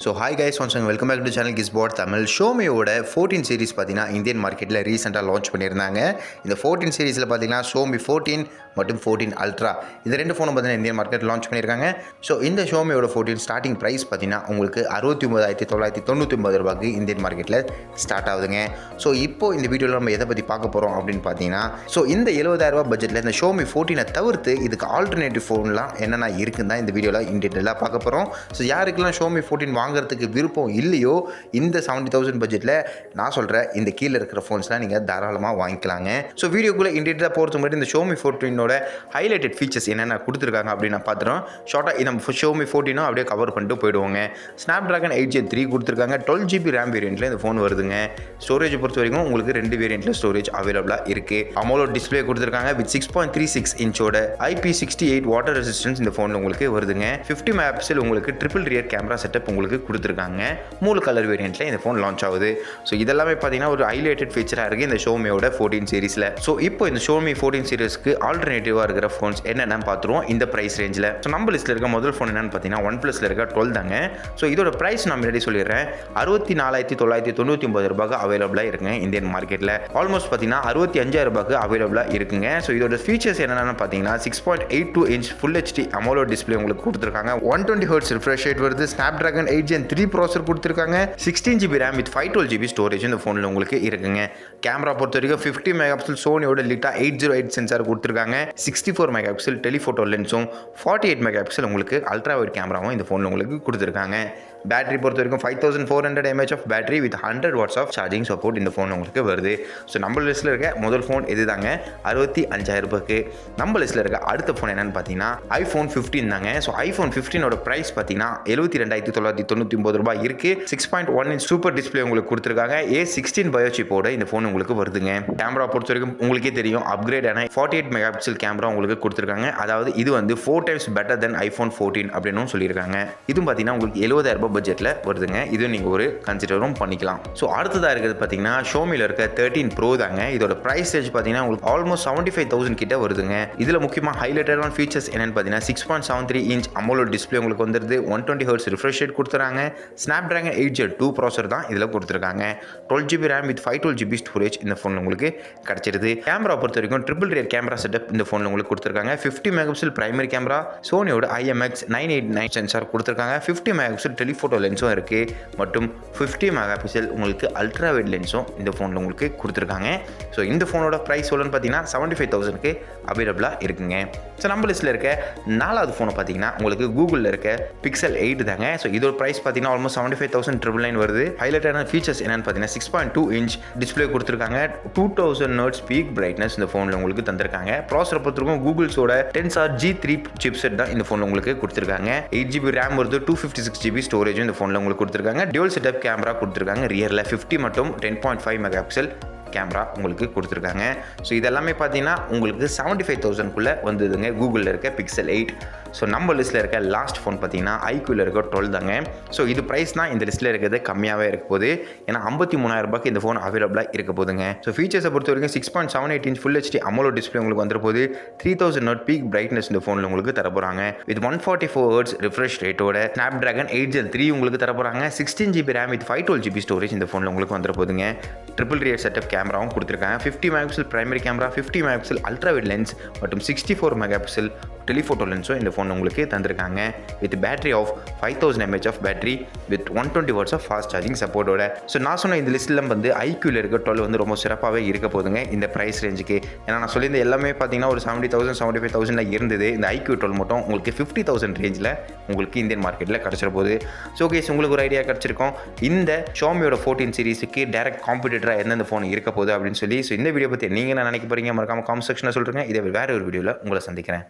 So hi guys once welcome back to channel kiss Tamil ஷோமியோட fourteen series பார்த்தீங்கன்னா Indian மார்க்கெட்டில் ரீசெண்டாக லான்ச் பண்ணியிருந்தாங்க இந்த ஃபோர்டீன் சீரிஸில் பார்த்தீங்கன்னா ஷோமி ஃபோர்டீன் மற்றும் ஃபோர்டீன் அல்ட்ரா இந்த ரெண்டு ஃபோனும் பார்த்தீங்கன்னா இந்தியன் மார்க்கெட் லான்ச் பண்ணியிருக்காங்க ஸோ இந்த ஷோமியோட ஃபோர்டீன் ஸ்டார்டிங் ப்ரைஸ் பார்த்தீங்கன்னா உங்களுக்கு அறுபத்தி ஒம்பதாயிரத்தி தொள்ளாயிரத்தி தொண்ணூற்றி ஒன்பது ரூபாய்க்கு இந்தியன் மார்க்கெட்டில் ஸ்டார்ட் ஆகுதுங்க ஸோ இப்போ இந்த வீடியோவில் நம்ம எதை பற்றி பார்க்க போகிறோம் அப்படின்னு பார்த்தீங்கன்னா ஸோ இந்த 70000 ரூபாய் பட்ஜெட்டில் இந்த ஷோமி ஃபோர்டீனை தவிர்த்து இதுக்கு ஆல்டர்னேட்டிவ் ஃபோன்லாம் என்னென்ன இருக்குன்னு தான் இந்த வீடியோவில் இன் டீட்டெயிலாக பார்க்க போகிறோம் ஸோ யாருக்கெல்லாம் ஷோமி ஃபோர்டீன் வாங்குறதுக்கு விருப்பம் இல்லையோ இந்த செவன்ட்டி தௌசண்ட் பட்ஜெட்டில் நான் சொல்கிறேன் இந்த கீழே இருக்கிற ஃபோன்ஸ்லாம் நீங்கள் தாராளமாக வாங்கிக்கலாங்க. ஸோ வீடியோக்குள்ளே இன் போகிறது முன்னாடி இந்த ஷோமி ஃபோர்டீனோட ஹைலைட்டட் ஃபீச்சர்ஸ் என்னென்ன கொடுத்துருக்காங்க அப்படின்னு நான் பார்த்துறோம். ஷார்ட்டாக நம்ம ஷோமி ஃபோர்டீனும் அப்படியே கவர் பண்ணிட்டு போயிடுவோங்க. Snap dragon eight gen three கொடுத்துருக்காங்க டுவெல் ஜிபி ரேம் வேரியண்ட்டில் இந்த ஃபோன் வருதுங்க. ஸ்டோரேஜ் பொறுத்த வரைக்கும் உங்களுக்கு ரெண்டு வேரியண்ட்டில் ஸ்டோரேஜ் அவைலபிளாக இருக்குது அமோலோ டிஸ்ப்ளே கொடுத்துருக்காங்க. With six point three six இன்ச்சோட IP sixty eight water resistance இந்த ஃபோனில் உங்களுக்கு வருதுங்க. ஃபிஃப்டி மெகாபிக்சல் உங்களுக்கு ட்ரிபிள் ரியர் கேமரா செட்டப் உங்களுக்கு கொடுத்துருக்காங்க. மூணு கலர் வேரியண்ட்டில் இந்த ஃபோன் லான்ச் ஆகுது. ஸோ இதெல்லாமே பார்த்தீங்கன்னா ஒரு ஹைலைட்டட் ஃபீச்சராக இருக்குது இந்த ஷோமியோட ஃபோர்டீன் சீரிஸில் ஸோ இப்போ இந்த ஷோமி ஃபோர்டீன் சீரிஸ்க்கு ஆல்டர்னேட்டிவாக இருக்கிற ஃபோன்ஸ் என்னென்னு பார்த்துருவோம். இந்த ப்ரைஸ் ரேஞ்சில் ஸோ நம்ம லிஸ்ட்டில் இருக்க முதல் ஃபோன் என்னென்னு பார்த்தீங்கன்னா ஒன் ப்ளஸில் இருக்க டுவெல் தாங்க. ஸோ இதோட ப்ரைஸ் நான் முன்னாடி சொல்லிடுறேன். அறுபத்தி நாலாயிரத்தி தொள்ளாயிரத்தி தொண்ணூற்றி ஒன்பது ரூபாய்க்கு அவைலபிளாக இருக்குங்க இந்தியன் மார்க்கெட்டில் ஆல்மோஸ்ட் பார்த்தீங்கன்னா அறுபத்தி அஞ்சாயிரம் ரூபாய்க்கு அவைலபிளாக இருக்குங்க. ஸோ இதோட ஃபீச்சர்ஸ் என்னென்னு பார்த்தீங்கன்னா six point eight two inch full HD AMOLED display உங்களுக்கு கொடுத்துருக்காங்க. One twenty hertz refresh rate வருது. Snapdragon eight gen three processor கொடுத்துருக்காங்க. Sixteen GB RAM with five twelve GB storage இந்த ஃபோனில் உங்களுக்கு இருக்குங்க. கேமரா பொறுத்த வரைக்கும் fifty mega pixel சோனியோட Lytia eight zero eight sensor கொடுத்துருக்காங்க. Sixty four mega pixel telephoto லென்ஸும் ஃபார்ட்டி எயிட் மெகா பிக்சல் உங்களுக்கு அல்ட்ரா வைட் கேமராவும் இந்த ஃபோனில் உங்களுக்கு கொடுத்துருக்காங்க. பேட்டரி பொறுத்த வரைக்கும் five thousand four hundred mAh of battery with hundred watts of charging support இந்த ஃபோன் உங்களுக்கு வருது. ஸோ நம்ம லிஸ்ட்டில் இருக்க முதல் ஃபோன் இது தாங்க அறுபத்தி அஞ்சாயிரம் ரூபாய்க்கு. நம்ம லிஸ்ட்டில் இருக்க அடுத்த ஃபோன் என்னன்னு பார்த்தீங்கன்னா ஐஃபோன் ஃபிஃப்டீன் தாங்க. ஸோ ஐஃபோன் ஃபிஃப்டீனோட ப்ரைஸ் பார்த்தீங்கன்னா எழுபத்தி ரெண்டாயிரத்தி தொள்ளாயிரத்தி தொண்ணூறு தொண்ணூற்றி ஒம்பது ரூபாய் இருக்குது six point one inch super display உங்களுக்கு கொடுத்துருக்காங்க. ஏ சிக்ஸ்டீன் பயோசிப்போட இந்த ஃபோன் உங்களுக்கு வருதுங்க. கேமரா பொறுத்த வரைக்கும் உங்களுக்கே தெரியும். அப்கிரேட் ஆன forty eight mega pixel camera உங்களுக்கு கொடுத்துருக்காங்க. அதாவது இது வந்து four times better then iPhone fourteen அப்படின்னு சொல்லியிருக்காங்க. இதுவும் பார்த்தீங்கன்னா உங்களுக்கு எழுபதாயிரம் ரூபாய் பட்ஜெட்டில் வருதுங்க. இது நீங்கள் ஒரு கன்சிடரும் பண்ணிக்கலாம். ஸோ அடுத்ததாக இருக்கிறது பார்த்தீங்கன்னா ஷோமியில் இருக்க தேர்ட்டின் ப்ரோ தாங்க. இதோட ப்ரைஸ் ரேஞ்ச் பார்த்தீங்கன்னா உங்களுக்கு ஆல்மோஸ்ட் செவன்ட்டி ஃபைவ் தௌசண்ட் கிட்ட வருதுங்க. இதில் முக்கியமாக ஹைலைட்டடான ஃபீச்சர்ஸ் என்னென்னு பார்த்தீங்கன்னா six point seven three inch AMOLED display உங்களுக்கு வந்துருது. One twenty hertz refresh rate கொடுத்துறாங்க. Snapdragon eight gen two processor தான் இதில் கொடுத்துருக்காங்க. Twelve GB RAM with five twelve GB storage இந்த ஃபோனில் உங்களுக்கு கிடச்சிருது. கேமரா பொறுத்த வரைக்கும் ட்ரிபிள் ரியர் கேமரா செட்டப் இந்த ஃபோனில் உங்களுக்கு கொடுத்துருக்காங்க. Fifty megapixel primary camera சோனியோட IMX nine eight nine sensor கொடுத்துருக்காங்க. ஃபிஃப்டி மெகாபிக்சல் டெலிஃபோட்டோ லென்ஸும் இருக்குது மற்றும் ஃபிஃப்டி மெகா பிக்சல் உங்களுக்கு அல்ட்ரா வைட் லென்ஸும் இந்த ஃபோனில் உங்களுக்கு கொடுத்துருக்காங்க. ஸோ இந்த ஃபோனோட ப்ரைஸ் எவ்வளோன்னு பார்த்தீங்கன்னா செவன்ட்டி ஃபைவ் தௌசண்ட்க்கு அவைலபிளாக இருக்குங்க. ஸோ நம்ம லிஸ்ட்டில் இருக்க நாலாவது ஃபோனை பார்த்தீங்கன்னா உங்களுக்கு கூகுளில் இருக்க பிக்சல் எயிட் தாங்க. ஸோ இதோட ப்ரைஸ் பார்த்தீங்கன்னா almost seventy five thousand triple nine வருது. ஹைலைட்டான ஃபீச்சர்ஸ் என்னன்னு பார்த்தீங்கன்னா six point two inch display கொடுத்துருக்காங்க. Two thousand nit peak brightness இந்த ஃபோனில் உங்களுக்கு தந்திருக்காங்க. ப்ராசர் பொறுத்திருக்கும் கூகுள்ஸோட Tensor G three chipset தான் இந்த ஃபோனில் உங்களுக்கு கொடுத்துருக்காங்க. எயிட் ஜிபி ரேம் வருது டூ ஃபிஃப்டி சிக்ஸ் ஜிபி ஸ்டோரேஜும் இந்த ஃபோனில் உங்களுக்கு கொடுத்துருக்காங்க. டியூல் செட்டப் கேமரா கொடுத்துருக்காங்க ரியரில் ஃபிஃப்டி மட்டும் ten point five mega pixel camera உங்களுக்கு கொடுத்துருக்காங்க. ஸோ இதெல்லாமே பார்த்தீங்கன்னா உங்களுக்கு செவன்ட்டி ஃபைவ் தௌசண்ட்குள்ளே வந்ததுங்க. கூகுளில் இருக்க பிக்சல் எயிட் ஸோ நம்ம லிஸ்ட்டில் இருக்க லாஸ்ட் ஃபோன் பார்த்தீங்கன்னா ஐக்யூவில் இருக்க டுவெல் தாங்க. ஸோ இது ப்ரைஸ் தான் இந்த லிஸ்ட்டில் இருக்கிறது கம்மியாகவே இருக்க போகுது. ஏன்னா ஐம்பத்தி மூணாயிரரூபாய்க்கு இந்த ஃபோன் அவைலபிளாக இருக்க போதுங்க ஸோ ஃபீச்சர்ஸை பொறுத்த வரைக்கும் six point seven eight inch full HD AMOLED display உங்களுக்கு வந்துட போது three thousand nits peak brightness இந்த ஃபோனில் உங்களுக்கு தர போகிறாங்க with one forty four hertz refresh ரேட்டோட snap dragon eight gen three உங்களுக்கு தர போகிறாங்க sixteen GB RAM with five twelve GB storage இந்த ஃபோனில் உங்களுக்கு வந்துட போதுங்க ட்ரிபிள் ரியர் செட்டப் கேமராவும் கொடுத்துருக்காங்க. Fifty megapixel primary camera fifty megapixel ultra wide lens மற்றும் சிக்ஸ்டி ஃபோர் மெகாபிக்சல் டெலிஃபோட்டோ லென்ஸும் இந்த ஃபோன் உங்களுக்கு தந்திருக்காங்க. With battery of five thousand mAh of battery with one twenty watts of fast charging சப்போர்ட்டோட so நான் சொன்ன இந்த லிஸ்ட்டில் வந்து ஐக்யூவில் இருக்க டுவெல் வந்து ரொம்ப சிறப்பாகவே இருக்க போதுங்க இந்த ப்ரைஸ் ரேஞ்சுக்கு ஏன்னா நான் சொல்லியிருந்த எல்லாமே பார்த்தீங்கன்னா ஒரு செவன்ட்டி தௌசண்ட் செவன்ட்டி ஃபைவ் தௌசண்டில் இருந்தது. இந்த ஐக்யூ டுவெல் மட்டும் உங்களுக்கு ஃபிஃப்டி தௌசண்ட் ரேஞ்சில் உங்களுக்கு இந்தியன் மார்க்கெட்டில் கிடச்சிட போகுது ஸோ கேஸ் உங்களுக்கு ஒரு ஐடியா கிடச்சிருக்கும். இந்த ஷோமியோட ஃபோர்டீன் சீரிஸுக்கு டேரக்ட் காம்படிட்டராக எந்தெந்த ஃபோன் இருக்க போகுது அப்படின்னு சொல்லி. ஸோ இந்த வீடியோ பற்றி நீங்கள் என்ன நினைக்க போகிறீங்க மறக்காம காமெண்ட் செக்ஷனில் சொல்கிறேங்க இதை வேறு ஒரு வீடியோவில் உங்களை சந்திக்கிறேன்.